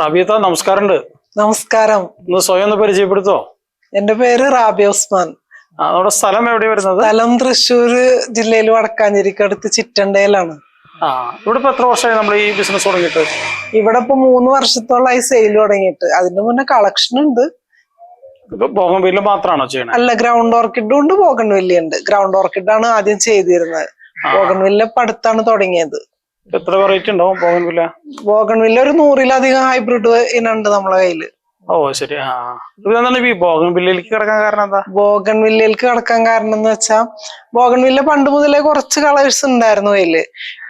റബീത്ത നമസ്കാരമുണ്ട്. നമസ്കാരം. ഒന്ന് സ്വയം ഒന്ന് പരിചയപ്പെടുത്തോ? എന്റെ പേര് റാബി ഉസ്മാൻ. അവിടെ നമ്മുടെ സ്ഥലം എവിടെ വരുന്നത്? സ്ഥലം തൃശ്ശൂർ ജില്ലയിൽ വടക്കാഞ്ചേരിക്ക് അടുത്ത് ചിറ്റണ്ടയിലാണ്. ആ ഇവിടെ ഇപ്പൊ എത്ര വർഷമായി നമ്മൾ ഈ ബിസിനസ് തുടങ്ങിയിട്ട്? ഇവിടെ ഇപ്പൊ മൂന്ന് വർഷത്തോളമായി സെയിൽ തുടങ്ങിയിട്ട്. അതിന്റെ മുന്നേ കളക്ഷൻ ഉണ്ട്. ബോഗംബില്ല് മാത്രമാണോ ചെയ്യണത് അല്ല ഗ്രൗണ്ട് ഓർക്കിഡ് ഉണ്ട് ബോഗൺ ഉണ്ട് ഗ്രൗണ്ട് ഓർക്കിഡാണ് ആദ്യം ചെയ്തിരുന്നത്. ബോഗൺവില്ല ഇപ്പൊ അടുത്താണ് തുടങ്ങിയത്. എത്ര വെറൈറ്റി ഉണ്ടാവും ബോഗൻവില്ല ബോഗൺ വില്ല ഒരു നൂറിലധികം ഹൈബ്രിഡ് ഇനുണ്ട് നമ്മളെ കയ്യിൽ. ഓ ശരി. ആ. ഇതെന്താണ് ഈ ബോഗൻവില്ലയിലേക്ക് കിടക്കാൻ കാരണം എന്താ? ബോഗൺവില്ലയിലേക്ക് കിടക്കാൻ കാരണം എന്ന് വെച്ചാ ബോഗൺവില്ല പണ്ട് മുതലേ കുറച്ച് കളേഴ്സ് ഉണ്ടായിരുന്നു കയ്യിൽ.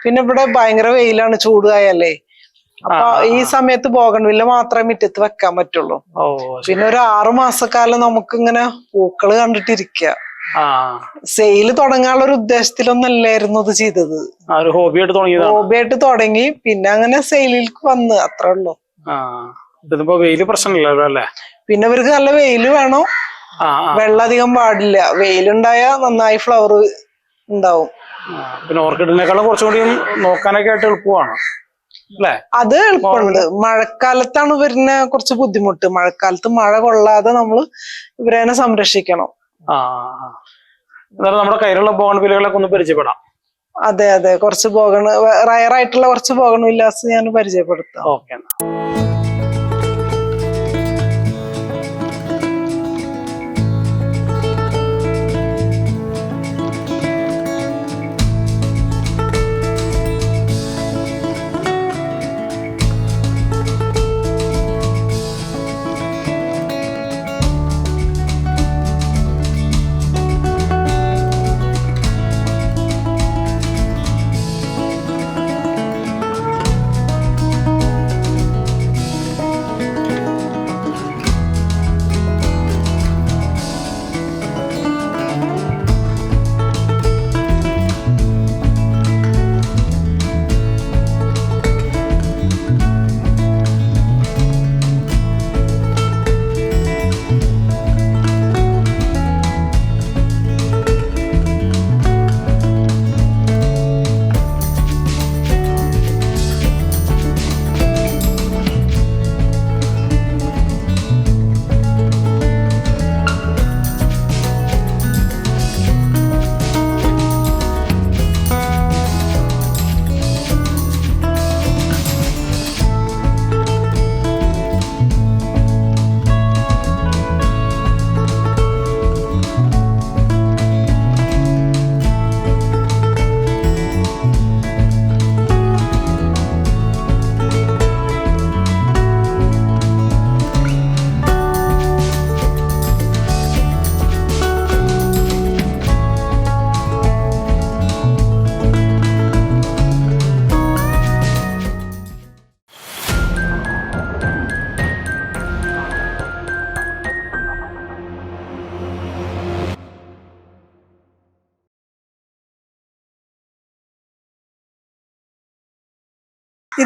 പിന്നെ ഇവിടെ ഭയങ്കര വെയിലാണ് ചൂടായല്ലേ അപ്പൊ ഈ സമയത്ത് ബോഗൻവില്ല മാത്രമേ മുറ്റത്ത് വെക്കാൻ പറ്റുള്ളൂ. പിന്നെ ഒരു ആറു മാസക്കാലം നമുക്ക് ഇങ്ങനെ പൂക്കൾ കണ്ടിട്ടിരിക്കുക ആ. സെയിൽ തുടങ്ങാനുള്ള ഒരു ഉദ്ദേശത്തിലൊന്നല്ലായിരുന്നു അത് ചെയ്തത്. ആ, ഒരു ഹോബി ആയിട്ട് തുടങ്ങിയതാണ്. ഹോബിയായിട്ട് തുടങ്ങി പിന്നെ അങ്ങനെ സെയിലിലേക്ക് വന്ന് അത്രേ ഉള്ളൂ. ഇതിപ്പോ വെയിൽ പ്രശ്നമില്ലല്ലോ അല്ലേ? പിന്നെ ഇവർക്ക് നല്ല വെയിൽ വേണം. വെള്ളം അധികം പാടില്ല. വെയിലുണ്ടായ നന്നായി ഫ്ലവർ ഉണ്ടാവും. പിന്നെ ഓർക്കിഡിനേക്കാളും കുറച്ചും കൂടി നോക്കാനൊക്കെ ആയിട്ട് എളുപ്പമാണ്. അത് എളുപ്പമുണ്ട്. മഴക്കാലത്താണ് ഇവരിനെ കുറച്ച് ബുദ്ധിമുട്ട്. മഴക്കാലത്ത് മഴ കൊള്ളാതെ നമ്മൾ ഇവരെ സംരക്ഷിക്കണം. ആ. എന്നാലും നമ്മുടെ കയ്യിലുള്ള ബോഗൻവില്ലകളൊക്കെ ഒന്ന് പരിചയപ്പെടാം. അതെ അതെ. കുറച്ച് പോകണ റയറായിട്ടുള്ള കുറച്ച് പോകണ വില്ലാസ് ഞാൻ പരിചയപ്പെടുത്താം. ഓക്കെ എന്നാ.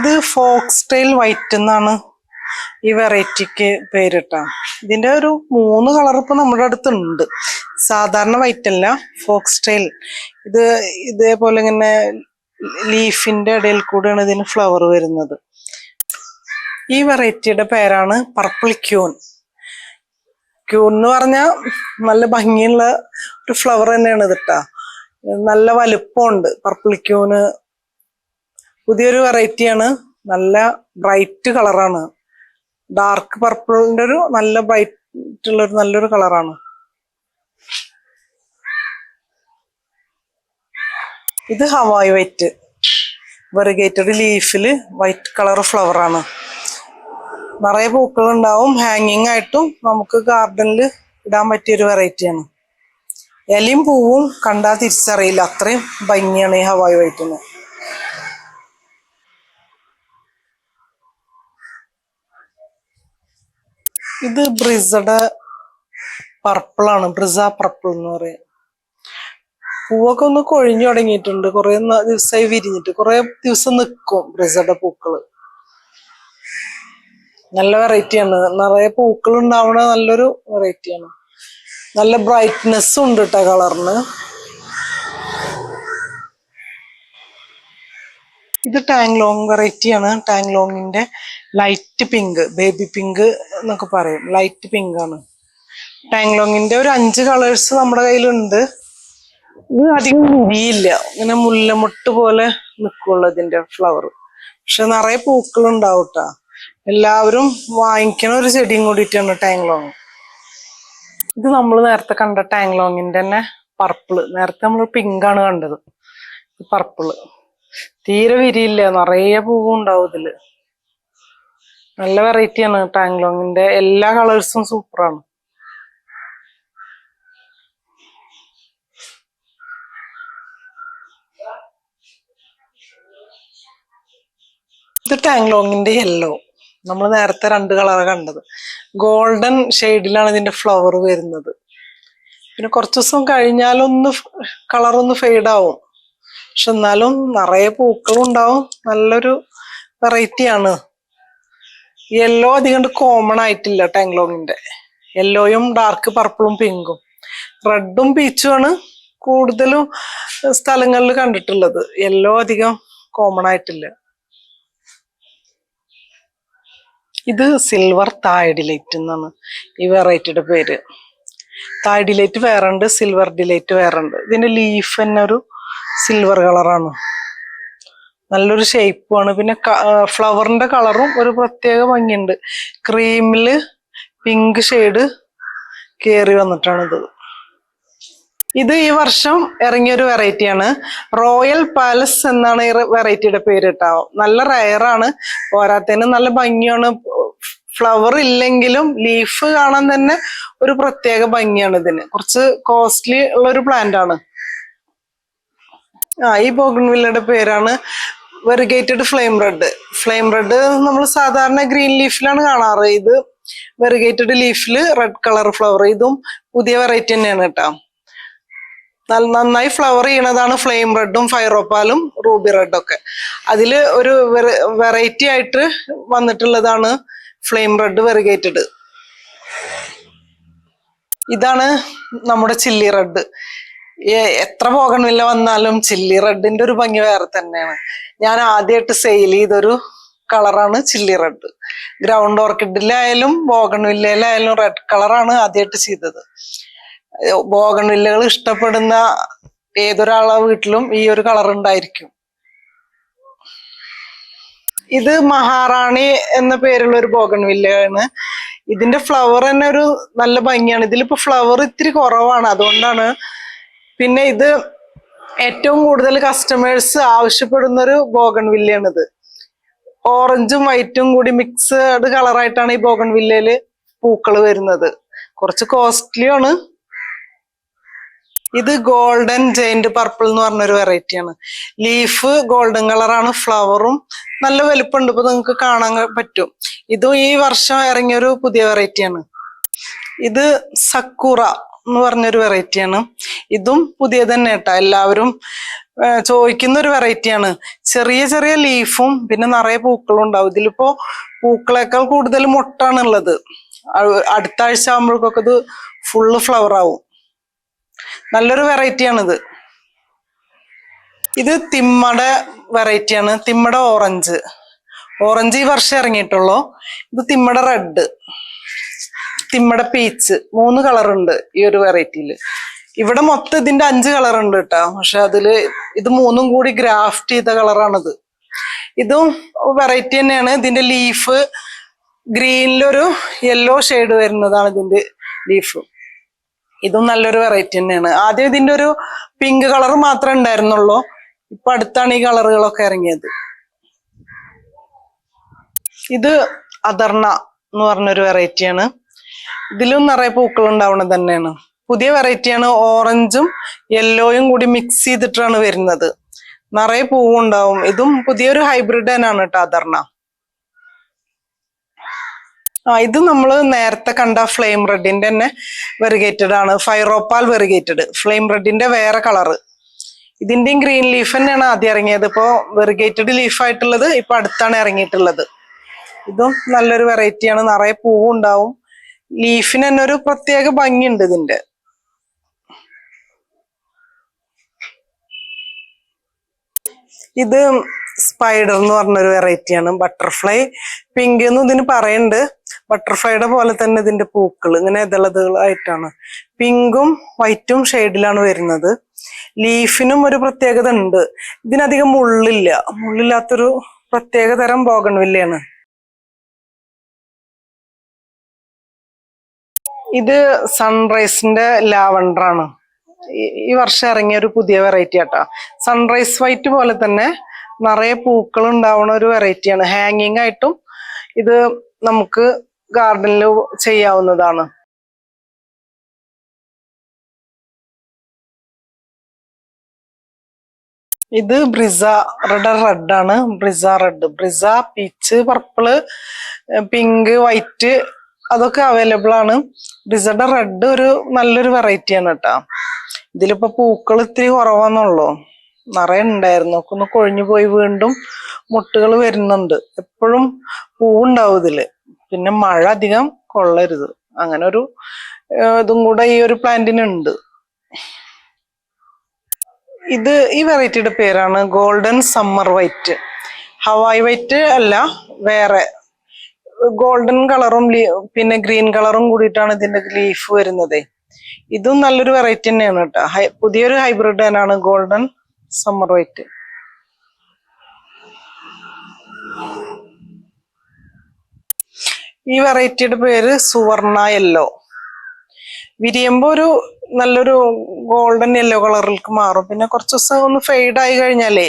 ഇത് ഫോക്സ് ടെയിൽ വൈറ്റ് എന്നാണ് ഈ വെറൈറ്റിക്ക് പേരിട്ട. ഇതിന്റെ ഒരു മൂന്ന് കളർ ഇപ്പൊ നമ്മുടെ അടുത്തുണ്ട്. സാധാരണ വൈറ്റ് അല്ല ഫോക്സ് ടെയിൽ ഇത് ഇതേപോലെ ഇങ്ങനെ ലീഫിന്റെ ഇടയിൽ കൂടെയാണ് ഇതിന് ഫ്ലവർ വരുന്നത്. ഈ വെറൈറ്റിയുടെ പേരാണ് പർപ്പിൾ ക്യൂൺ. ക്യൂൺ എന്ന് പറഞ്ഞാൽ നല്ല ഭംഗിയുള്ള ഒരു ഫ്ലവർ തന്നെയാണ് ഇതിട്ടാ. നല്ല വലുപ്പമുണ്ട്. പർപ്പിൾ ക്യൂന് പുതിയൊരു വെറൈറ്റിയാണ് നല്ല ബ്രൈറ്റ് കളറാണ് ഡാർക്ക് പർപ്പിളിന്റെ ഒരു നല്ല ബ്രൈറ്റ് ഉള്ള ഒരു നല്ലൊരു കളറാണ് ഇത് ഹവായ് വൈറ്റ് വെറിഗേറ്റഡ് ലീഫിൽ വൈറ്റ് കളർ ഫ്ലവർ ആണ്. നിറയെ പൂക്കൾ ഉണ്ടാവും. ഹാങ്ങിങ് ആയിട്ടും നമുക്ക് ഗാർഡനിൽ ഇടാൻ പറ്റിയ ഒരു വെറൈറ്റിയാണ് ഇലയും പൂവും കണ്ടാൽ തിരിച്ചറിയില്ല. അത്രയും ഭംഗിയാണ് ഈ ഹവായ് വൈറ്റിന് ഇത് ബ്രിസയുടെ പർപ്പിളാണ്. ബ്രിസ പർപ്പിൾ എന്ന് പറയാം. പൂവൊക്കെ ഒന്ന് കൊഴിഞ്ഞു തുടങ്ങിയിട്ടുണ്ട്. കുറെ ദിവസമായി വിരിഞ്ഞിട്ട്. കുറെ ദിവസം നിൽക്കും ബ്രിസയുടെ പൂക്കൾ. നല്ല വെറൈറ്റിയാണ് നിറയെ പൂക്കൾ ഉണ്ടാവണ നല്ലൊരു വെറൈറ്റിയാണ് നല്ല ബ്രൈറ്റ്നെസ് ഉണ്ട് കേട്ടോ കളറിന് ഇത് ടാങ് ലോങ് വെറൈറ്റി ആണ്. ടാങ്ലോങ്ങിന്റെ ലൈറ്റ് പിങ്ക് ബേബി പിങ്ക് എന്നൊക്കെ പറയും. ലൈറ്റ് പിങ്ക് ആണ്. ടാങ് ലോങ്ങിന്റെ ഒരു അഞ്ച് കളേഴ്സ് നമ്മുടെ കയ്യിലുണ്ട്. ഇത് അധികം മുടിയില്ല. ഇങ്ങനെ മുല്ലമുട്ട് പോലെ നിൽക്കുള്ളൂ ഇതിന്റെ ഫ്ലവർ പക്ഷെ നിറയെ പൂക്കൾ ഉണ്ടാവും ട്ടാ. എല്ലാവരും വാങ്ങിക്കണ ഒരു ചെടിയും കൂടിയിട്ടാണ് ടാങ് ലോങ് ഇത് നമ്മൾ നേരത്തെ കണ്ട ടാങ് ലോങ്ങിന്റെ തന്നെ പർപ്പിൾ നേരത്തെ നമ്മൾ പിങ്ക് ആണ് കണ്ടത്. പർപ്പിൾ തീരെ വിരിയില്ല നിറയെ പൂവും ഉണ്ടാവും ഇതിൽ. നല്ല വെറൈറ്റിയാണ് ടാങ്ലോങ്ങിന്റെ. എല്ലാ കളേഴ്സും സൂപ്പറാണ് ഇത് ടാങ്ലോങ്ങിന്റെ യെല്ലോ നമ്മൾ നേരത്തെ രണ്ട് കളർ കണ്ടത്. ഗോൾഡൻ ഷെയ്ഡിലാണ് ഇതിന്റെ ഫ്ലവർ വരുന്നത്. പിന്നെ കുറച്ചു ദിവസം കഴിഞ്ഞാലൊന്ന് കളറൊന്ന് ഒന്ന് ഫെയ്ഡ് ആവും. പക്ഷെ എന്നാലും നിറയെ പൂക്കളും ഉണ്ടാവും. നല്ലൊരു വെറൈറ്റി ആണ്. യെല്ലോ അധികം കോമൺ ആയിട്ടില്ല ടാങ്ലോങ്ങിന്റെ യെല്ലോയും ഡാർക്ക് പർപ്പിളും പിങ്കും റെഡും പീച്ചും ആണ് കൂടുതലും സ്ഥലങ്ങളിൽ കണ്ടിട്ടുള്ളത്. യെല്ലോ അധികം കോമൺ ആയിട്ടില്ല. ഇത് സിൽവർ തായ് ഡിലൈറ്റ് എന്നാണ് ഈ വെറൈറ്റിയുടെ പേര്. തായ് ഡിലൈറ്റ് വേറെ ഉണ്ട് സിൽവർ ഡിലൈറ്റ് ഉണ്ട്. ഇതിന്റെ ലീഫ് തന്നെ ഒരു സിൽവർ കളറാണ് നല്ലൊരു ഷേപ്പുമാണ് പിന്നെ ഫ്ലവറിന്റെ കളറും ഒരു പ്രത്യേക ഭംഗിയുണ്ട്. ക്രീമിൽ പിങ്ക് ഷെയ്ഡ് കയറി വന്നിട്ടാണ് ഇത് ഇത് ഈ വർഷം ഇറങ്ങിയ ഒരു വെറൈറ്റിയാണ് റോയൽ പാലസ് എന്നാണ് ഈ വെറൈറ്റിയുടെ പേര് കേട്ടോ. നല്ല റയറാണ് പോരാത്തതിന് നല്ല ഭംഗിയാണ്. ഫ്ലവർ ഇല്ലെങ്കിലും ലീഫ് കാണാൻ തന്നെ ഒരു പ്രത്യേക ഭംഗിയാണ് ഇതിന്. കുറച്ച് കോസ്റ്റ്ലി ഉള്ള ഒരു പ്ലാന്റ് ആണ്. ആ ഈ ബോഗൺവില്ലയുടെ പേരാണ് variegated flame red. Flame red നമ്മൾ സാധാരണ ഗ്രീൻ ലീഫിലാണ് കാണാറ്. ഇത് വെറിഗേറ്റഡ് ലീഫിൽ റെഡ് കളർ ഫ്ലവർ ഇതും പുതിയ വെറൈറ്റി തന്നെയാണ് കേട്ടോ. നന്നായി ഫ്ലവർ ചെയ്യണതാണ് ഫ്ലെയിം റെഡും ഫൈറോപ്പാലും റൂബി റെഡും ഒക്കെ അതിൽ ഒരു വെറൈറ്റി ആയിട്ട് വന്നിട്ടുള്ളതാണ് ഫ്ലെയിം റെഡ് വെറിഗേറ്റഡ്. ഇതാണ് നമ്മുടെ ചില്ലി റെഡ്. എത്ര പോകണില്ല വന്നാലും ചില്ലി റെഡിന്റെ ഒരു ഭംഗി വേറെ തന്നെയാണ്. ഞാൻ ആദ്യമായിട്ട് സെയിൽ ചെയ്തൊരു കളറാണ് ചില്ലി റെഡ് ഗ്രൗണ്ട് ഓർക്കിഡിലായാലും ബോഗൺവില്ലയിലായാലും റെഡ് കളറാണ് ആദ്യമായിട്ട് ചെയ്തത്. ബോഗൺവില്ലകൾ ഇഷ്ടപ്പെടുന്ന ഏതൊരാളെ വീട്ടിലും ഈ ഒരു കളർ ഉണ്ടായിരിക്കും. ഇത് മഹാറാണി എന്ന പേരുള്ള ഒരു ബോഗൺവില്ലയാണ് ഇതിന്റെ ഫ്ലവർ തന്നെ ഒരു നല്ല ഭംഗിയാണ്. ഇതിലിപ്പോ ഫ്ലവർ ഇത്തിരി കുറവാണ്. അതുകൊണ്ടാണ് പിന്നെ ഇത് ഏറ്റവും കൂടുതൽ കസ്റ്റമേഴ്സ് ആവശ്യപ്പെടുന്ന ഒരു ബോഗൺ വില്ലയാണിത് ഓറഞ്ചും വൈറ്റും കൂടി മിക്സ്ഡ് കളറായിട്ടാണ് ഈ ബോഗൺ വില്ലയിൽ പൂക്കൾ വരുന്നത്. കുറച്ച് കോസ്റ്റ്ലിയാണ് ഇത് ഗോൾഡൻ ജെയിന്റ് പർപ്പിൾ എന്ന് പറഞ്ഞൊരു വെറൈറ്റിയാണ് ലീഫ് ഗോൾഡൻ കളറാണ് ഫ്ലവറും നല്ല വലുപ്പമുണ്ട് ഇപ്പൊ നിങ്ങൾക്ക് കാണാൻ പറ്റും. ഇതും ഈ വർഷം ഇറങ്ങിയൊരു പുതിയ വെറൈറ്റിയാണ് ഇത് സക്കുറ എന്ന് പറഞ്ഞൊരു വെറൈറ്റിയാണ്. ഇതും പുതിയ തന്നെ കേട്ടോ എല്ലാവരും ചോദിക്കുന്ന ഒരു വെറൈറ്റിയാണ്. ചെറിയ ചെറിയ ലീഫും പിന്നെ നിറയെ പൂക്കളും ഉണ്ടാവും. ഇതിലിപ്പോ പൂക്കളേക്കാൾ കൂടുതൽ മുട്ടാണ് ഉള്ളത് അടുത്ത ആഴ്ച ആകുമ്പോഴേക്കൊക്കെ ഇത് ഫുള്ള് ഫ്ലവർ ആവും. നല്ലൊരു വെറൈറ്റിയാണിത്. ഇത് തിമ്മട വെറൈറ്റിയാണ്. തിമ്മട ഓറഞ്ച്. ഓറഞ്ച് ഈ വർഷം ഇറങ്ങിയിട്ടുള്ളൂ. ഇത് തിമ്മട റെഡ്. തിമ്മടെ പീച്ച് മൂന്ന് കളറുണ്ട് ഈ ഒരു വെറൈറ്റിയിൽ ഇവിടെ മൊത്തം ഇതിന്റെ അഞ്ച് കളർ ഉണ്ട് കേട്ടോ പക്ഷെ അതിൽ ഇത് മൂന്നും കൂടി ഗ്രാഫ്റ്റ് ചെയ്ത കളറാണിത് ഇതും വെറൈറ്റി തന്നെയാണ്. ഇതിന്റെ ലീഫ് ഗ്രീനിലൊരു യെല്ലോ ഷെയ്ഡ് വരുന്നതാണ് ഇതിന്റെ ലീഫ് ഇതും നല്ലൊരു വെറൈറ്റി തന്നെയാണ്. ആദ്യം ഇതിന്റെ ഒരു പിങ്ക് കളർ മാത്രമേ ഉണ്ടായിരുന്നുള്ളൂ. ഇപ്പൊ അടുത്താണ് ഈ കളറുകളൊക്കെ ഇറങ്ങിയത്. ഇത് അദർണ എന്ന് പറഞ്ഞൊരു വെറൈറ്റിയാണ് ഇതിലും നിറയെ പൂക്കൾ ഉണ്ടാവുന്നത് തന്നെയാണ്. പുതിയ വെറൈറ്റിയാണ് ഓറഞ്ചും യെല്ലോയും കൂടി മിക്സ് ചെയ്തിട്ടാണ് വരുന്നത്. നിറയെ പൂവും ഉണ്ടാവും. ഇതും പുതിയൊരു ഹൈബ്രിഡ് തന്നെയാണ് കേട്ടോ അതർണ ആ ഇത് നമ്മൾ നേരത്തെ കണ്ട ഫ്ലെയിം റെഡിന്റെ തന്നെ വെറുഗേറ്റഡ് ആണ്. ഫൈറോപ്പാൽ വെറുഗേറ്റഡ് ഫ്ലെയിം റെഡിന്റെ വേറെ കളറ് ഇതിന്റെയും ഗ്രീൻ ലീഫ് തന്നെയാണ് ആദ്യം ഇറങ്ങിയത്. ഇപ്പോ വെറുഗേറ്റഡ് ലീഫ് ആയിട്ടുള്ളത് ഇപ്പൊ അടുത്താണ് ഇറങ്ങിയിട്ടുള്ളത്. ഇതും നല്ലൊരു വെറൈറ്റിയാണ് നിറയെ പൂവുണ്ടാവും ലീഫിന് തന്നെ ഒരു പ്രത്യേക ഭംഗിയുണ്ട് ഇതിന്റെ. ഇത് സ്പൈഡർ എന്ന് പറഞ്ഞൊരു വെറൈറ്റിയാണ് ബട്ടർഫ്ലൈ പിങ്ക് എന്ന് ഇതിന് പറയുന്നുണ്ട് ബട്ടർഫ്ലൈയുടെ പോലെ തന്നെ ഇതിന്റെ പൂക്കൾ ഇങ്ങനെ ഇതളതുകളായിട്ടാണ്. പിങ്കും വൈറ്റും ഷെയ്ഡിലാണ് വരുന്നത്. ലീഫിനും ഒരു പ്രത്യേകത ഉണ്ട്. ഇതിനധികം മുള്ളില്ല. മുള്ളില്ലാത്തൊരു പ്രത്യേക തരം ബോഗൺവില്ലയാണ് ഇത് സൺറൈസിന്റെ ലാവണ്ടർ ആണ് ഈ- വർഷം ഇറങ്ങിയ ഒരു പുതിയ വെറൈറ്റി ആട്ടോ. സൺറൈസ് വൈറ്റ് പോലെ തന്നെ നിറയെ പൂക്കൾ ഉണ്ടാവുന്ന ഒരു വെറൈറ്റിയാണ് ഹാങ്ങിങ് ആയിട്ടും ഇത് നമുക്ക് ഗാർഡനിൽ ചെയ്യാവുന്നതാണ്. ഇത് ബ്രിസ റെഡ് റെഡ് ആണ്. Brisa red Brisa peach purple pink white അതൊക്കെ അവൈലബിൾ ആണ്. ബ്രിസയുടെ റെഡ് ഒരു നല്ലൊരു വെറൈറ്റി ആണ് കേട്ടോ ഇതിലിപ്പോ പൂക്കൾ ഇത്തിരി കുറവാന്നുള്ളൂ. നിറയെ ഉണ്ടായിരുന്നു ഒന്ന് കൊഴിഞ്ഞു പോയി വീണ്ടും മുട്ടുകൾ വരുന്നുണ്ട്. എപ്പോഴും പൂവുണ്ടാവും ഇതിൽ. പിന്നെ മഴ അധികം കൊള്ളരുത്. അങ്ങനെ ഒരു ഇതും കൂടെ ഈ ഒരു പ്ലാന്റിനുണ്ട് ഇത് ഈ വെറൈറ്റിയുടെ പേരാണ് golden summer white Hawaii white അല്ല വേറെ ഗോൾഡൻ കളറും പിന്നെ ഗ്രീൻ കളറും കൂടിയിട്ടാണ് ഇതിന്റെ ലീഫ് വരുന്നത്. ഇതും നല്ലൊരു വെറൈറ്റി തന്നെയാണ് കേട്ടോ. പുതിയൊരു ഹൈബ്രിഡ് തന്നെയാണ് ഗോൾഡൻ സമ്മർ വൈറ്റ് ഈ വെറൈറ്റിയുടെ പേര് സുവർണ യെല്ലോ വിരിയുമ്പോ ഒരു നല്ലൊരു ഗോൾഡൻ യെല്ലോ കളറിലേക്ക് മാറും. പിന്നെ കുറച്ച് ദിവസം ഒന്ന് ഫെയ്ഡ് ആയി കഴിഞ്ഞാലേ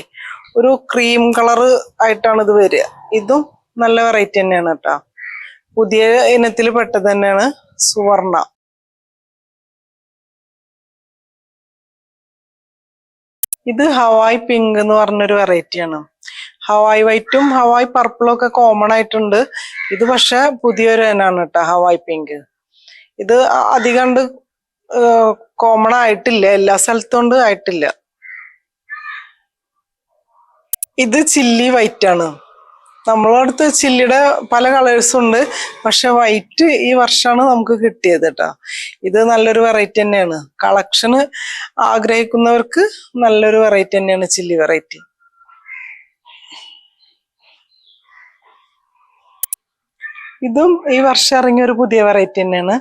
ഒരു ക്രീം കളർ ആയിട്ടാണ് ഇത് വരിക. ഇതും നല്ല വെറൈറ്റി തന്നെയാണ് കേട്ടോ. പുതിയ ഇനത്തിൽ പെട്ടത് തന്നെയാണ് സുവർണ. ഇത് ഹവായ് പിങ്ക് എന്ന് പറഞ്ഞൊരു വെറൈറ്റിയാണ് ഹവായ് വൈറ്റും ഹവായ് പർപ്പിളും ഒക്കെ കോമൺ ആയിട്ടുണ്ട്. ഇത് പക്ഷെ പുതിയൊരു ഇനാണ് കേട്ടോ ഹവായ് പിങ്ക് ഇത് അധികം കോമൺ ആയിട്ടില്ല എല്ലാ സ്ഥലത്തും കൊണ്ട് ആയിട്ടില്ല. ഇത് ചില്ലി വൈറ്റ് ആണ്. നമ്മളെ അടുത്ത് ചില്ലിയുടെ പല കളേഴ്സും ഉണ്ട്. പക്ഷെ വൈറ്റ് ഈ വർഷമാണ് നമുക്ക് കിട്ടിയത് കേട്ടോ ഇത് നല്ലൊരു വെറൈറ്റി തന്നെയാണ്. കളക്ഷന് ആഗ്രഹിക്കുന്നവർക്ക് നല്ലൊരു വെറൈറ്റി തന്നെയാണ് ചില്ലി വെറൈറ്റി ഇതും ഈ വർഷം ഇറങ്ങിയ ഒരു പുതിയ വെറൈറ്റി തന്നെയാണ്.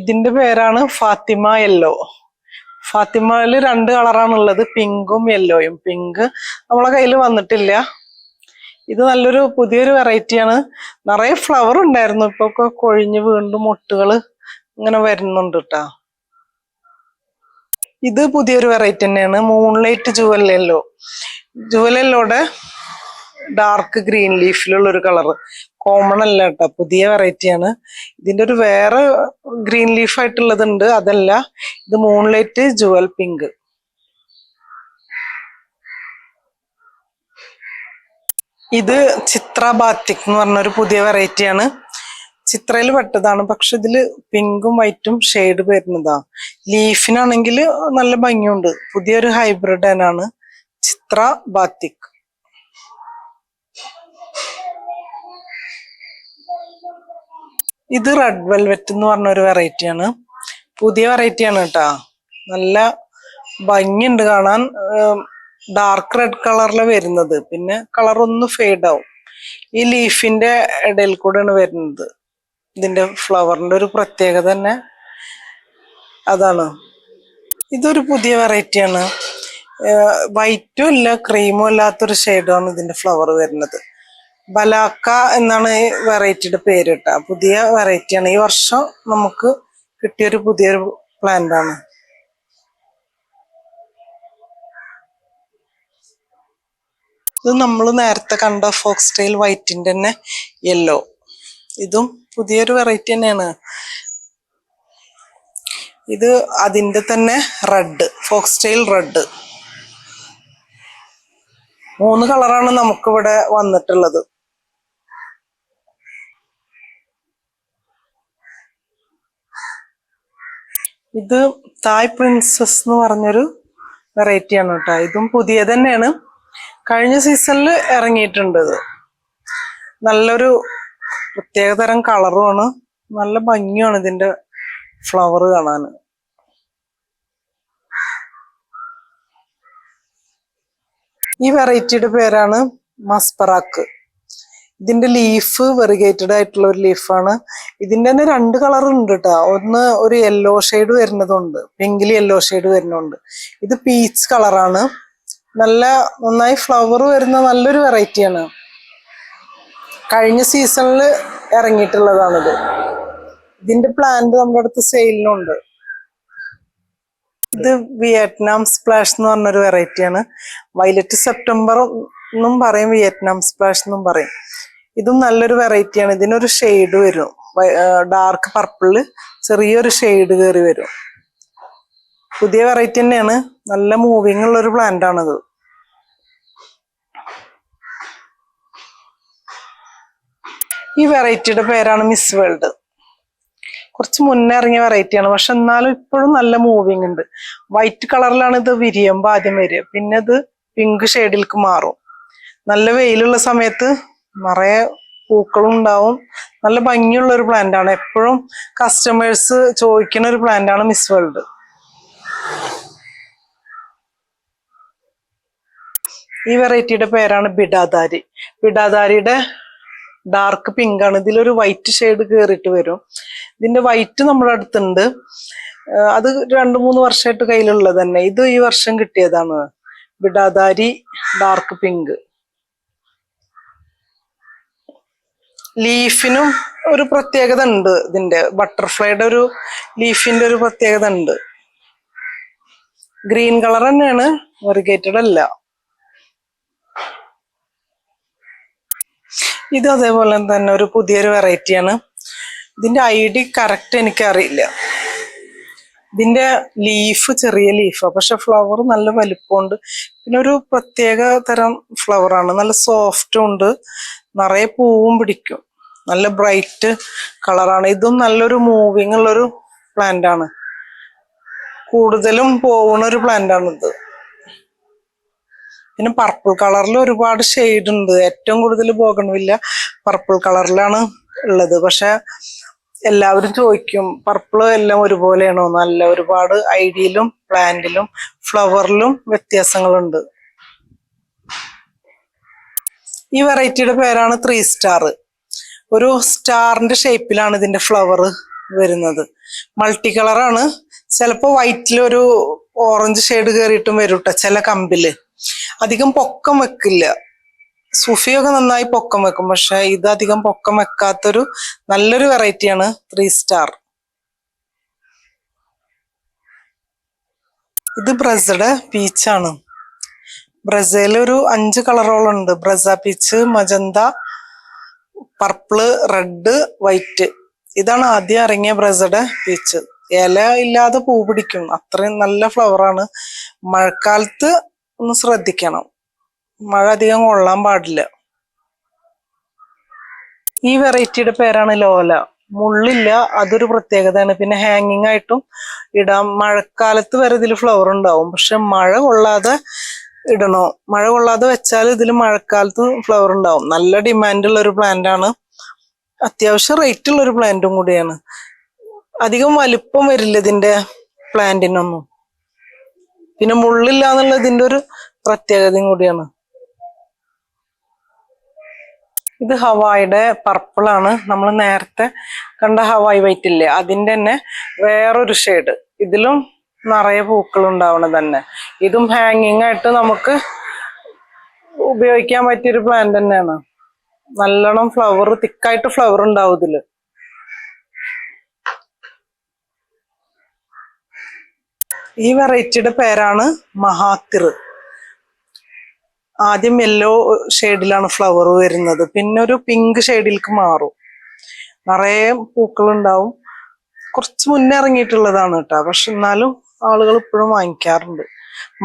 ഇതിന്റെ പേരാണ് ഫാത്തിമ യെല്ലോ ഫാത്തിമയിൽ രണ്ട് കളറാണുള്ളത് പിങ്കും യെല്ലോയും പിങ്ക് നമ്മളെ കയ്യിൽ വന്നിട്ടില്ല. ഇത് നല്ലൊരു പുതിയൊരു വെറൈറ്റിയാണ്. നിറയെ ഫ്ലവർ ഉണ്ടായിരുന്നു. ഇപ്പൊ ഒക്കെ കൊഴിഞ്ഞ് വീണ്ടും മുട്ടുകൾ ഇങ്ങനെ വരുന്നുണ്ട് കേട്ടാ ഇത് പുതിയൊരു വെറൈറ്റി തന്നെയാണ്. മൂൺലൈറ്റ് ജുവൽ യെല്ലോടെ ഡാർക്ക് ഗ്രീൻ ലീഫിലുള്ള ഒരു കളർ കോമൺ അല്ല കേട്ടോ പുതിയ വെറൈറ്റിയാണ് ഇതിന്റെ ഒരു വേറെ ഗ്രീൻ ലീഫ് ആയിട്ടുള്ളതുണ്ട്. അതല്ല. ഇത് മൂൺലൈറ്റ് ജുവൽ പിങ്ക് ഇത് ചിത്ര ബാത്തിക് എന്ന് പറഞ്ഞ ഒരു പുതിയ വെറൈറ്റിയാണ് ചിത്രയിൽ പെട്ടതാണ്. പക്ഷെ ഇതിൽ പിങ്കും വൈറ്റും ഷെയ്ഡ് വരുന്നതാ. ലീഫിനാണെങ്കിൽ നല്ല ഭംഗിയുണ്ട്. പുതിയൊരു ഹൈബ്രിഡ് ആണ് ചിത്ര ബാത്തിക് ഇത് റെഡ് വെൽവെറ്റ് എന്ന് പറഞ്ഞ ഒരു വെറൈറ്റിയാണ് പുതിയ വെറൈറ്റിയാണ് കേട്ടാ. നല്ല ഭംഗിയുണ്ട് കാണാൻ. ഡാർക്ക് റെഡ് കളറിൽ വരുന്നത്. പിന്നെ കളർ ഒന്ന് ഫെയ്ഡ് ആവും. ഈ ലീഫിന്റെ ഇടയിൽ കൂടെയാണ് വരുന്നത്. ഇതിന്റെ ഫ്ലവറിന്റെ ഒരു പ്രത്യേകത തന്നെ അതാണ്. ഇതൊരു പുതിയ വെറൈറ്റിയാണ് വൈറ്റും ഇല്ല ക്രീമും അല്ലാത്തൊരു ഷെയ്ഡാണ് ഇതിന്റെ ഫ്ലവർ വരുന്നത്. ബലാക്ക എന്നാണ് ഈ വെറൈറ്റിയുടെ പേര് കേട്ടോ. പുതിയ വെറൈറ്റിയാണ് ഈ വർഷം നമുക്ക് കിട്ടിയൊരു പുതിയൊരു പ്ലാന്റ് ഇത് നമ്മൾ നേരത്തെ കണ്ട ഫോക്സ് ടെയിൽ വൈറ്റിന്റെ തന്നെ യെല്ലോ ഇതും പുതിയൊരു വെറൈറ്റി തന്നെയാണ്. ഇത് അതിന്റെ തന്നെ റെഡ് ഫോക്സ് ടെയിൽ റെഡ് മൂന്ന് കളറാണ് നമുക്കിവിടെ വന്നിട്ടുള്ളത്. ഇത് തായ് പ്രിൻസസ് എന്ന് പറഞ്ഞൊരു വെറൈറ്റിയാണ് കേട്ടോ. ഇതും പുതിയ തന്നെയാണ്. കഴിഞ്ഞ സീസണിൽ ഇറങ്ങിയിട്ടുണ്ട് ഇത്. നല്ലൊരു പ്രത്യേകതരം കളറുമാണ്. നല്ല ഭംഗിയാണ് ഇതിന്റെ ഫ്ലവർ കാണാൻ ഈ വെറൈറ്റിയുടെ പേരാണ് മസ്പറാക്ക് ഇതിന്റെ ലീഫ് വെറിഗേറ്റഡ് ആയിട്ടുള്ള ഒരു ലീഫാണ് ഇതിന്റെ തന്നെ രണ്ട് കളർ ഉണ്ട് കേട്ടോ ഒന്ന് ഒരു യെല്ലോ ഷെയ്ഡ് വരുന്നതുണ്ട്. പിങ്കിൽ യെല്ലോ ഷെയ്ഡ് വരുന്നുണ്ട് ഇത് പീച്ച് കളറാണ് നല്ല നന്നായി ഫ്ലവർ വരുന്ന നല്ലൊരു വെറൈറ്റിയാണ് കഴിഞ്ഞ സീസണിൽ ഇറങ്ങിയിട്ടുള്ളതാണിത്. ഇതിന്റെ പ്ലാന്റ് നമ്മുടെ അടുത്ത് സെയിലിനുണ്ട് ഇത് വിയറ്റ്നാം സ്പ്ലാഷ് എന്ന് പറഞ്ഞൊരു വെറൈറ്റിയാണ് വൈലറ്റ് സെപ്റ്റംബർ എന്നും പറയും വിയറ്റ്നാം സ്പ്ലാഷ് എന്നും പറയും. ഇതും നല്ലൊരു വെറൈറ്റിയാണ് ഇതിനൊരു ഷെയ്ഡ് വരും. ഡാർക്ക് പർപ്പിളിൽ ചെറിയൊരു ഷെയ്ഡ് കയറി വരും. പുതിയ വെറൈറ്റി തന്നെയാണ്. നല്ല മൂവിങ് ഉള്ള ഒരു പ്ലാന്റ് ആണിത്. ഈ വെറൈറ്റിയുടെ പേരാണ് മിസ് വേൾഡ് കുറച്ച് മുന്നേ ഇറങ്ങിയ വെറൈറ്റിയാണ് പക്ഷെ എന്നാലും ഇപ്പോഴും നല്ല മൂവിങ് ഉണ്ട്. വൈറ്റ് കളറിലാണ് ഇത് വിരിയുമ്പോൾ ആദ്യം വരിക. പിന്നെ ഇത് പിങ്ക് ഷെയ്ഡിലേക്ക് മാറും. നല്ല വെയിലുള്ള സമയത്ത് നിറയെ പൂക്കളും ഉണ്ടാവും. നല്ല ഭംഗിയുള്ള ഒരു പ്ലാന്റ് ആണ്. എപ്പോഴും കസ്റ്റമേഴ്സ് ചോദിക്കുന്ന ഒരു പ്ലാന്റ് ആണ് മിസ് വേൾഡ് ഈ വെറൈറ്റിയുടെ പേരാണ് ബിഡാദാരി ബിഡാദാരിയുടെ ഡാർക്ക് പിങ്ക് ആണ്. ഇതിലൊരു വൈറ്റ് ഷെയ്ഡ് കയറിയിട്ട് വരും. ഇതിന്റെ വൈറ്റ് നമ്മുടെ അടുത്തുണ്ട്. അത് രണ്ടു മൂന്ന് വർഷമായിട്ട് കയ്യിലുള്ളത് തന്നെ. ഇത് ഈ വർഷം കിട്ടിയതാണ്. ബിഡാദാരി ഡാർക്ക് പിങ്ക് ലീഫിനും ഒരു പ്രത്യേകത ഉണ്ട് ഇതിന്റെ. ബട്ടർഫ്ലൈയുടെ ഒരു ലീഫിന്റെ ഒരു പ്രത്യേകത ഉണ്ട്. ഗ്രീൻ കളർ തന്നെയാണ്. വെറിഗേറ്റഡ് അല്ല. ഇത് അതേപോലെ തന്നെ ഒരു പുതിയൊരു വെറൈറ്റിയാണ് ഇതിന്റെ ഐ ഡി കറക്റ്റ് എനിക്കറിയില്ല. ഇതിന്റെ ലീഫ് ചെറിയ ലീഫാണ് പക്ഷെ ഫ്ലവർ നല്ല വലിപ്പമുണ്ട്. പിന്നെ ഒരു പ്രത്യേക തരം ഫ്ലവറാണ് നല്ല സോഫ്റ്റും ഉണ്ട്. നിറയെ പൂവും പിടിക്കും. നല്ല ബ്രൈറ്റ് കളറാണ് ഇതും നല്ലൊരു മൂവിങ് ഉള്ളൊരു പ്ലാന്റ് ആണ്. കൂടുതലും പോകുന്ന ഒരു പ്ലാന്റ് ഇത് പിന്നെ പർപ്പിൾ കളറിൽ ഒരുപാട് ഷെയ്ഡ് ഉണ്ട്. ഏറ്റവും കൂടുതൽ ബോഗൺവില്ല പർപ്പിൾ കളറിലാണ് ഉള്ളത്. പക്ഷെ എല്ലാവരും ചോദിക്കും പർപ്പിൾ എല്ലാം ഒരുപോലെയാണോ? നല്ല ഒരുപാട് ഐഡിയിലും പ്ലാന്റിലും ഫ്ലവറിലും വ്യത്യാസങ്ങളുണ്ട്. ഈ വെറൈറ്റിയുടെ പേരാണ് ത്രീ സ്റ്റാർ ഒരു സ്റ്റാറിന്റെ ഷേപ്പിലാണ് ഇതിന്റെ ഫ്ലവർ വരുന്നത്. മൾട്ടി കളറാണ് ചിലപ്പോൾ വൈറ്റിലൊരു ഓറഞ്ച് ഷെയ്ഡ് കയറിയിട്ടും വരും കേട്ടോ ചില കമ്പിൽ. അധികം പൊക്കം വെക്കില്ല. സുഫിയൊക്കെ നന്നായി പൊക്കം വെക്കും പക്ഷെ ഇത് അധികം പൊക്കം വെക്കാത്തൊരു നല്ലൊരു വെറൈറ്റിയാണ് ത്രീ സ്റ്റാർ ഇത് ബ്രസയുടെ പീച്ചാണ് ബ്രസയിൽ ഒരു അഞ്ച് കളറോളം ഉണ്ട് Brisa peach magenta purple red white ഇതാണ് ആദ്യം ഇറങ്ങിയ ബ്രസയുടെ പീച്ച് ഇല ഇല്ലാതെ പൂ പിടിക്കും. അത്രയും നല്ല ഫ്ലവറാണ് മഴക്കാലത്ത് ഒന്ന് ശ്രദ്ധിക്കണം. മഴ അധികം കൊള്ളാൻ പാടില്ല. ഈ വെറൈറ്റിയുടെ പേരാണ് ലോല. മുള്ളില്ല അതൊരു പ്രത്യേകതയാണ്. പിന്നെ ഹാങ്ങിങ് ആയിട്ടും ഇടാം. മഴക്കാലത്ത് വരെ ഇതിൽ ഫ്ലവർ ഉണ്ടാവും. പക്ഷെ മഴ കൊള്ളാതെ ഇടണോ? മഴ കൊള്ളാതെ വെച്ചാൽ ഇതിൽ മഴക്കാലത്ത് ഫ്ലവർ ഉണ്ടാവും. നല്ല ഡിമാൻഡ് ഉള്ള ഒരു പ്ലാന്റ് ആണ്. അത്യാവശ്യം റേറ്റ് ഉള്ള ഒരു പ്ലാന്റും കൂടിയാണ്. അധികം വലിപ്പം വരില്ല ഇതിന്റെ പ്ലാന്റിനൊന്നും. പിന്നെ മുള്ളില്ല എന്നുള്ള ഇതിന്റെ ഒരു പ്രത്യേകതയും കൂടിയാണ്. ഇത് ഹവായുടെ പർപ്പിളാണ് നമ്മൾ നേരത്തെ കണ്ട ഹവായി വൈറ്റ് ഇല്ലേ? അതിന്റെ തന്നെ വേറൊരു ഷെയ്ഡ് ഇതിലും നിറയെ പൂക്കൾ ഉണ്ടാവണം തന്നെ. ഇതും ഹാങ്ങിങ് ആയിട്ട് നമുക്ക് ഉപയോഗിക്കാൻ പറ്റിയൊരു പ്ലാന്റ് തന്നെയാണ്. നല്ലോണം ഫ്ലവർ തിക്കായിട്ട് ഫ്ലവർ ഉണ്ടാവും ഇതിൽ. ഈ വെറൈറ്റിയുടെ പേരാണ് മഹാക്കിർ ആദ്യം യെല്ലോ ഷെയ്ഡിലാണ് ഫ്ലവർ വരുന്നത്. പിന്നെ ഒരു പിങ്ക് ഷെയ്ഡിലേക്ക് മാറും. നിറയെ പൂക്കളുണ്ടാവും. കുറച്ച് മുന്നേ ഇറങ്ങിയിട്ടുള്ളതാണ് കേട്ടോ. പക്ഷെ എന്നാലും ആളുകൾ ഇപ്പോഴും വാങ്ങിക്കാറുണ്ട്.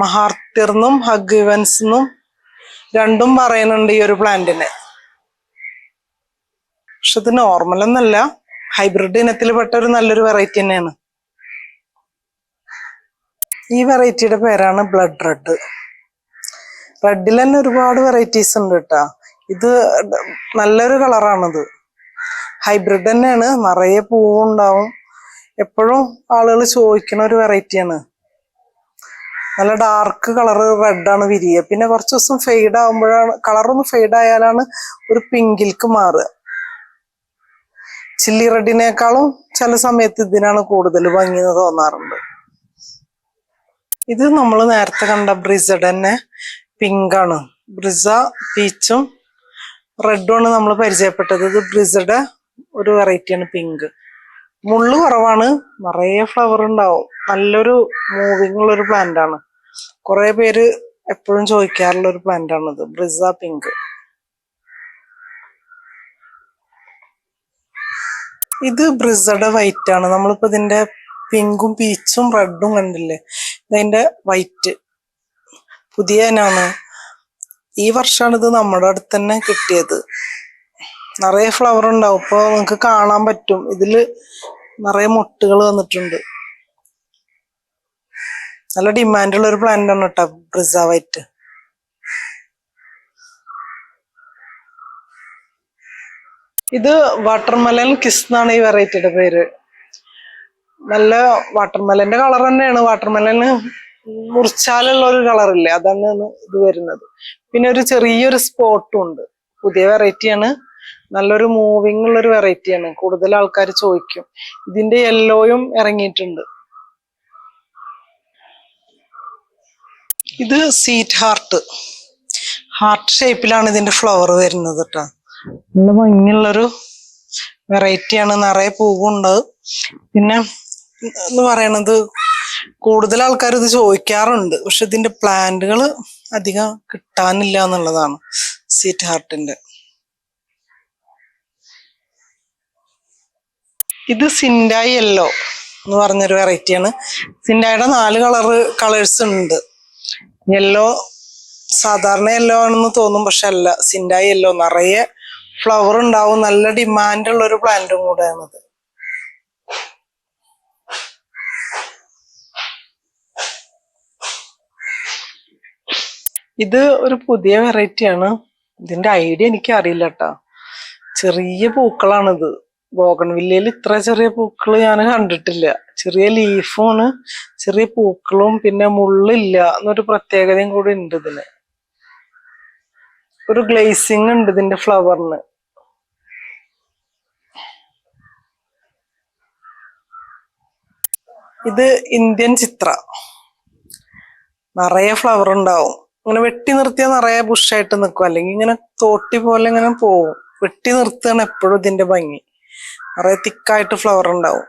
മഹാർത്തിർന്നും ഹഗ്വൻസ് എന്നും രണ്ടും പറയുന്നുണ്ട് ഈ ഒരു പ്ലാന്റിനെ പക്ഷെ ഇത് നോർമൽ എന്നല്ല. ഹൈബ്രിഡ് ഇനത്തിൽപ്പെട്ട ഒരു നല്ലൊരു വെറൈറ്റി തന്നെയാണ്. ഈ വെറൈറ്റിയുടെ പേരാണ് ബ്ലഡ് റെഡ്. റെഡിൽ തന്നെ ഒരുപാട് വെറൈറ്റീസ് ഉണ്ട് കേട്ടാ. ഇത് നല്ലൊരു കളറാണിത്. ഹൈബ്രിഡ് തന്നെയാണ്. നിറയെ പൂവുണ്ടാവും എപ്പോഴും ആളുകൾ ചോദിക്കുന്ന ഒരു വെറൈറ്റിയാണ്. നല്ല ഡാർക്ക് കളറ് റെഡാണ് വിരിയുക പിന്നെ കുറച്ച് ദിവസം ഫെയ്ഡ് ആകുമ്പോഴാണ് കളറൊന്ന് ഫെയ്ഡ് ആയാലാണ് ഒരു പിങ്കിൽക്ക് മാറുക. ചില്ലി റെഡിനേക്കാളും ചില സമയത്ത് ഇതിനാണ് കൂടുതൽ ഭംഗി എന്ന് തോന്നാറുണ്ട്. ഇത് നമ്മൾ നേരത്തെ കണ്ട ബ്രിസഡ് തന്നെ പിങ്കാണ് ബ്രിസ പീച്ചും റെഡും ആണ് നമ്മൾ പരിചയപ്പെട്ടത്. ഇത് ബ്രിസയുടെ ഒരു വെറൈറ്റിയാണ് പിങ്ക് മുള്ളു കുറവാണ്. നിറയെ ഫ്ലവർ ഉണ്ടാവും. നല്ലൊരു മൂവിങ് ഉള്ള ഒരു പ്ലാന്റ് ആണ്. കുറെ പേര് എപ്പോഴും ചോദിക്കാറുള്ള ഒരു പ്ലാന്റ് ഇത്. ബ്രിസ പിങ്ക് ഇത് ബ്രിസയുടെ വൈറ്റ് ആണ്. നമ്മളിപ്പോ ഇതിന്റെ പിങ്കും പീച്ചും റെഡും കണ്ടില്ലേ? ഇതിന്റെ വൈറ്റ്. പുതിയ ഇനാണ് ഈ വർഷമാണ് ഇത് നമ്മുടെ അടുത്ത് തന്നെ കിട്ടിയത്. നിറയെ ഫ്ലവർ ഉണ്ടാവും. ഇപ്പൊ നിങ്ങൾക്ക് കാണാൻ പറ്റും. ഇതിൽ നിറയെ മുട്ടുകൾ വന്നിട്ടുണ്ട്. നല്ല ഡിമാൻഡുള്ള ഒരു പ്ലാന്റ് ആണ് കേട്ടോ ബ്രിസ വൈറ്റ് ഇത് വാട്ടർമെലൻ കിസ് എന്നാണ് ഈ വെറൈറ്റിയുടെ പേര്. നല്ല വാട്ടർമെലന്റെ കളർ തന്നെയാണ്. വാട്ടർമെലന് മുറിച്ചാലുള്ള ഒരു കളർ കളറില്ലേ അതാണ് ഇത് വരുന്നത്. പിന്നെ ഒരു ചെറിയൊരു സ്പോട്ടും ഉണ്ട്. പുതിയ വെറൈറ്റിയാണ് നല്ലൊരു മൂവിങ് ഉള്ളൊരു വെറൈറ്റിയാണ് കൂടുതൽ ആൾക്കാർ ചോദിക്കും. ഇതിന്റെ യെല്ലോയും ഇറങ്ങിയിട്ടുണ്ട്. ഇത് സീറ്റ് ഹാർട്ട് ഹാർട്ട് ഷേപ്പിലാണ് ഇതിന്റെ ഫ്ലവർ വരുന്നത് കേട്ടോ നല്ല ഭംഗിയുള്ളൊരു വെറൈറ്റിയാണ് നിറയെ പൂവുണ്ട്. പിന്നെ എന്ന് പറയണത് കൂടുതൽ ആൾക്കാർ ഇത് ചോദിക്കാറുണ്ട്. പക്ഷെ ഇതിന്റെ പ്ലാന്റുകൾ അധികം കിട്ടാനില്ല എന്നുള്ളതാണ് സീറ്റ് ഹാർട്ടിന്റെ. ഇത് സിൻഡായി യെല്ലോ എന്ന് പറഞ്ഞൊരു വെറൈറ്റിയാണ്. സിൻഡായുടെ നാല് കളറ് കളേഴ്സ് ഉണ്ട്. യെല്ലോ സാധാരണ യെല്ലോ ആണെന്ന് തോന്നും പക്ഷെ അല്ല സിൻഡായി യെല്ലോ. നിറയെ ഫ്ലവർ ഉണ്ടാവും നല്ല ഡിമാൻഡ് ഉള്ള ഒരു പ്ലാന്റും കൂടെയാണിത്. ഇത് ഒരു പുതിയ വെറൈറ്റിയാണ് ഇതിന്റെ ഐഡിയ എനിക്ക് അറിയില്ല കേട്ടോ ചെറിയ പൂക്കളാണിത്. ബോഗൺവില്ലയിൽ ഇത്ര ചെറിയ പൂക്കൾ ഞാൻ കണ്ടിട്ടില്ല. ചെറിയ ലീഫുമാണ് ചെറിയ പൂക്കളും പിന്നെ മുള്ളില്ല എന്നൊരു പ്രത്യേകതയും കൂടി ഉണ്ട് ഇതിന്. ഒരു ഗ്ലേസിങ് ഉണ്ട് ഇതിന്റെ ഫ്ലവറിന് ഇത് ഇന്ത്യൻ ചിത്ര. നിറയെ ഫ്ലവർ ഉണ്ടാവും. ഇങ്ങനെ വെട്ടി നിർത്തിയാൽ നിറയെ ബുഷായിട്ട് നിൽക്കും അല്ലെങ്കിൽ ഇങ്ങനെ തോട്ടി പോലെ ഇങ്ങനെ പോവും. വെട്ടി നിർത്തുകയാണ് എപ്പോഴും ഇതിന്റെ ഭംഗി. നിറയെ തിക്കായിട്ട് ഫ്ലവർ ഉണ്ടാവും.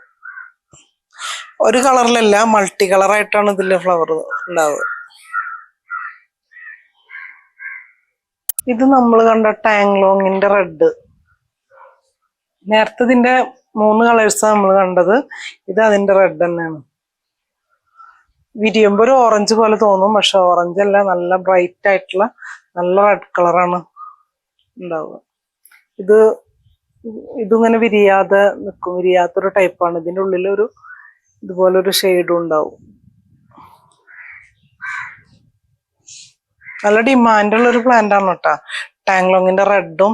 ഒരു കളറിലല്ല മൾട്ടി കളറായിട്ടാണ് ഇതിന്റെ ഫ്ലവർ ഉണ്ടാവുക. ഇത് നമ്മൾ കണ്ട ടാങ്ലോങ്ങിന്റെ റെഡ് നേരത്തെ ഇതിന്റെ മൂന്ന് കളേഴ്സ് നമ്മൾ കണ്ടത്. ഇത് അതിന്റെ റെഡ് തന്നെയാണ്. വിരിയുമ്പോ ഒരു ഓറഞ്ച് പോലെ തോന്നും. പക്ഷെ ഓറഞ്ച് അല്ല നല്ല ബ്രൈറ്റ് ആയിട്ടുള്ള നല്ല റെഡ് കളറാണ് ഉണ്ടാവുക. ഇത് ഇതിങ്ങനെ വിരിയാതെ നിൽക്കും വിരിയാത്തൊരു ടൈപ്പാണ് ഇതിന്റെ ഉള്ളിൽ ഒരു ഇതുപോലെ ഒരു ഷെയ്ഡും ഉണ്ടാവും. നല്ല ഡിമാൻഡുള്ള ഉള്ളൊരു പ്ലാന്റ് ആണ് കേട്ടോ. ടാങ്ലോങ്ങിന്റെ റെഡും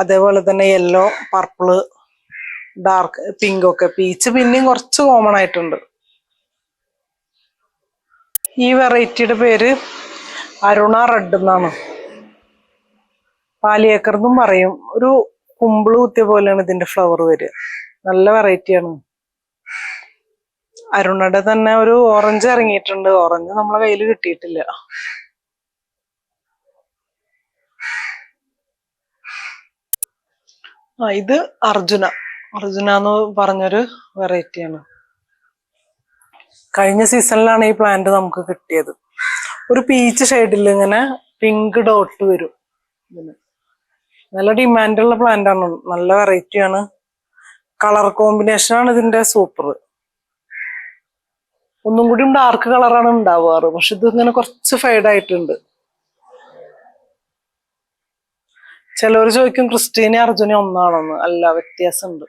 അതേപോലെ തന്നെ യെല്ലോ പർപ്പിൾ ഡാർക്ക് പിങ്കൊക്കെ പീച്ച് പിന്നെയും കുറച്ച് കോമൺ ആയിട്ടുണ്ട്. ഈ വെറൈറ്റിയുടെ പേര് അരുണ റെഡ് എന്നാണ്. പാലിയേക്കർ എന്നും പറയും. ഒരു കുമ്പിൾ കുത്തിയ പോലെയാണ് ഇതിന്റെ ഫ്ലവർ വരിക. നല്ല വെറൈറ്റിയാണ്. അരുണയുടെ തന്നെ ഒരു ഓറഞ്ച് ഇറങ്ങിയിട്ടുണ്ട്. ഓറഞ്ച് നമ്മളെ കയ്യിൽ കിട്ടിയിട്ടില്ല. ആ ഇത് അർജുന. അർജുന എന്ന് പറഞ്ഞൊരു വെറൈറ്റിയാണ്. കഴിഞ്ഞ സീസണിലാണ് ഈ പ്ലാന്റ് നമുക്ക് കിട്ടിയത്. ഒരു പീച്ച് ഷെയ്ഡിൽ ഇങ്ങനെ പിങ്ക് ഡോട്ട് വരും. നല്ല ഡിമാൻഡുള്ള പ്ലാന്റ് ആണ്. നല്ല വെറൈറ്റി ആണ്. കളർ കോമ്പിനേഷൻ ആണ് ഇതിന്റെ സൂപ്പർ ഒന്നും കൂടി ഡാർക്ക് കളറാണ് ഉണ്ടാവാറ്. പക്ഷെ ഇത് ഇങ്ങനെ കുറച്ച് ഫെയ്ഡ് ആയിട്ടുണ്ട്. ചിലവർ ചോദിക്കും ക്രിസ്റ്റീന അർജുനെ ഒന്നാണെന്ന്. അല്ല വ്യത്യാസമുണ്ട്.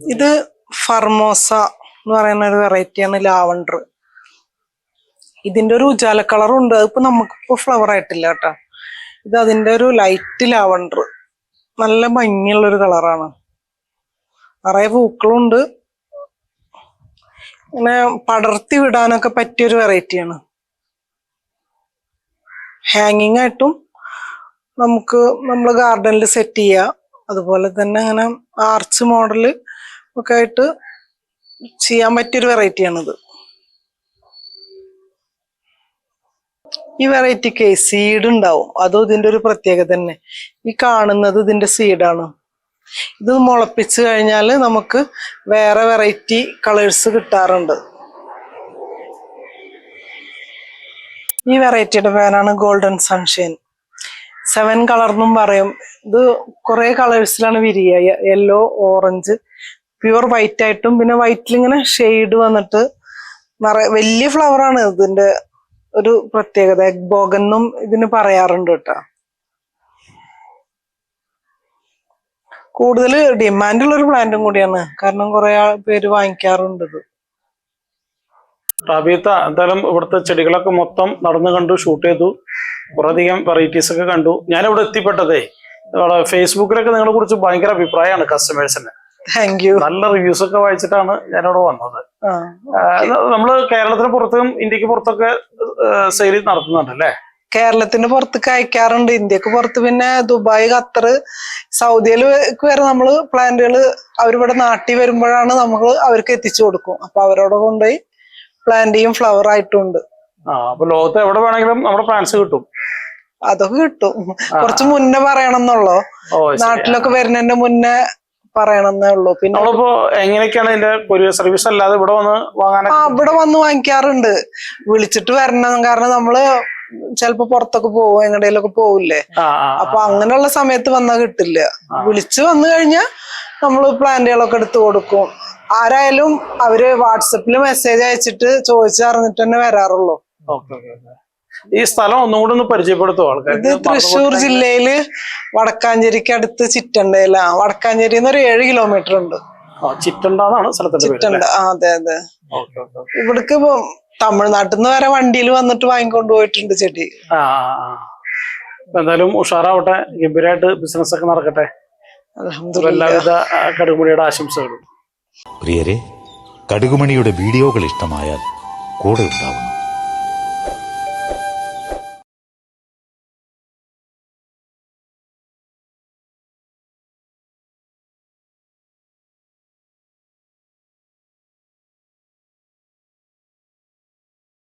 ഇത് ഫർമോസ എന്ന് പറയുന്ന ഒരു വെറൈറ്റിയാണ് ലാവണ്ടർ ഇതിന്റെ ഒരു ഉജാല കളറും ഉണ്ട്. അതിപ്പോ നമുക്കിപ്പോ ഫ്ലവർ ആയിട്ടില്ല കേട്ടോ. ഇത് അതിന്റെ ഒരു ലൈറ്റ് ലാവണ്ടർ നല്ല ഭംഗിയുള്ള ഒരു കളറാണ് നിറയെ പൂക്കളുണ്ട്. ഇങ്ങനെ പടർത്തി വിടാനൊക്കെ പറ്റിയൊരു വെറൈറ്റിയാണ് ഹാങ്ങിങ് ആയിട്ടും നമുക്ക് നമ്മൾ ഗാർഡനിൽ സെറ്റ് ചെയ്യാം. അതുപോലെ തന്നെ അങ്ങനെ ആർച്ച് മോഡൽ ഒക്കെ ആയിട്ട് ചെയ്യാൻ പറ്റിയൊരു വെറൈറ്റിയാണിത് ഈ വെറൈറ്റിക്ക് സീഡ് ഉണ്ടാവും. അതും ഇതിന്റെ ഒരു പ്രത്യേകത തന്നെ. ഈ കാണുന്നത് ഇതിന്റെ സീഡാണ് ഇത് മുളപ്പിച്ച് കഴിഞ്ഞാൽ നമുക്ക് വേറെ വെറൈറ്റി കളേഴ്സ് കിട്ടാറുണ്ട്. ഈ വെറൈറ്റിയുടെ പേരാണ് ഗോൾഡൻ സൺഷൈൻ സെവൻ കളർ എന്നും പറയും. ഇത് കുറെ കളേഴ്സിലാണ് വിരിയ. യെല്ലോ ഓറഞ്ച് പ്യുവർ വൈറ്റ് ആയിട്ടും പിന്നെ വൈറ്റിൽ ഇങ്ങനെ ഷെയ്ഡ് വന്നിട്ട് നിറയെ വലിയ ഫ്ലവർ ആണ് ഇതിന്റെ ഒരു പ്രത്യേകത. എഗ് ബോഗൻ എന്നും ഇതിന് പറയാറുണ്ട് കേട്ടോ. കൂടുതൽ ഡിമാൻഡ് ഉള്ള ഒരു പ്ലാന്റും കൂടിയാണ്. കാരണം കുറെ പേര് വാങ്ങിക്കാറുണ്ട് ഇത്. റാബീത്ത എന്തായാലും ഇവിടുത്തെ ചെടികളൊക്കെ മൊത്തം നടന്നു കണ്ടു ഷൂട്ട് ചെയ്തു. കുറേയധികം വെറൈറ്റീസ് ഒക്കെ കണ്ടു. ഞാൻ ഇവിടെ എത്തിപ്പെട്ടതേ ഫേസ്ബുക്കിലൊക്കെ നിങ്ങളെ കുറിച്ച് ഭയങ്കര അഭിപ്രായമാണ് കസ്റ്റമേഴ്സിന് താങ്ക് യു നല്ല റിവ്യൂസ് ഒക്കെ വായിച്ചിട്ടാണ് ഞാനിവിടെ വന്നത്. നമ്മൾ കേരളത്തിന് പുറത്തും ഇന്ത്യയ്ക്ക് പുറത്തൊക്കെ സെയിൽ നടത്തുന്നുണ്ട് അല്ലേ? കേരളത്തിന് പുറത്തേക്ക് അയക്കാറുണ്ട്. ഇന്ത്യയ്ക്ക് പുറത്ത് പിന്നെ ദുബായ് ഖത്തർ സൗദിയിൽ വരെ നമ്മൾ പ്ലാന്റുകൾ അവരിവിടെ നാട്ടിൽ വരുമ്പോഴാണ് നമ്മൾ അവർക്ക് എത്തിച്ചു കൊടുക്കും. അപ്പൊ അവരോട് കൊണ്ടുപോയി പ്ലാന്റ് ചെയ്യും ഫ്ലവർ ആയിട്ടുണ്ട്. ആ അപ്പൊ ലോകത്ത് എവിടെ വേണമെങ്കിലും നമ്മുടെ പ്ലാൻസ് കിട്ടും. അതൊക്കെ കിട്ടും. കുറച്ച് മുന്നേ പറയണമെന്നുള്ളോ. നാട്ടിലൊക്കെ വരുന്നതിന്റെ മുന്നേ പറയണമെന്നേ ഉള്ളൂ. പിന്നെ നമ്മളിപ്പോ എങ്ങനെയൊക്കെയാണ് ഇതിന്റെ കൊറിയർ സർവീസ് അല്ലാതെ ഇവിടെ വന്ന് ആ വാങ്ങാനൊക്കെ? ഇവിടെ വന്ന് വാങ്ങിക്കാറുണ്ട്. വിളിച്ചിട്ട് വരണം കാരണം നമ്മൾ ചിലപ്പോ പുറത്തൊക്കെ പോകും എങ്ങടേലൊക്കെ പോവില്ലേ? അപ്പൊ അങ്ങനെയുള്ള സമയത്ത് വന്നാ കിട്ടില്ല. വിളിച്ചു വന്നു കഴിഞ്ഞാൽ നമ്മൾ പ്ലാന്റുകളൊക്കെ എടുത്തു കൊടുക്കും. ആരായാലും അവർ വാട്സപ്പിൽ മെസ്സേജ് അയച്ചിട്ട് ചോദിച്ചറിഞ്ഞിട്ട് തന്നെ വരാറുള്ളൂ. Okay okay okay. ഈ സ്ഥലം ഒന്നുകൂടെ ഒന്ന് പരിചയപ്പെടുത്തും ആൾക്കാർ ഇത് തൃശ്ശൂർ ജില്ലയിൽ വടക്കാഞ്ചേരിക്ക് അടുത്ത് ചിറ്റണ്ടയില. വടക്കാഞ്ചേരി നിന്ന് ഒരു ഏഴ് കിലോമീറ്റർ ഉണ്ട്. ചിറ്റണ്ടാന്നാണ് സ്ഥലത്തിന്റെ ചിറ്റണ്ട. അതെ അതെ. Okay okay okay. ഇവിടക്ക് തമിഴ്നാട്ടിൽ നിന്ന് വരെ വണ്ടിയിൽ വന്നിട്ട് വാങ്ങിക്കൊണ്ട് പോയിട്ടുണ്ട് ചെടി. എന്തായാലും ഉഷാറാവട്ടെ. ഗംഭീരമായിട്ട് ബിസിനസ് ഒക്കെ നടക്കട്ടെ. എല്ലാവിധ കടുകുമണിയുടെ ആശംസകളും. പ്രിയരെ കടുകുമണിയുടെ വീഡിയോകൾ ഇഷ്ടമായാൽ കൂടെ ഉണ്ടാവുന്നു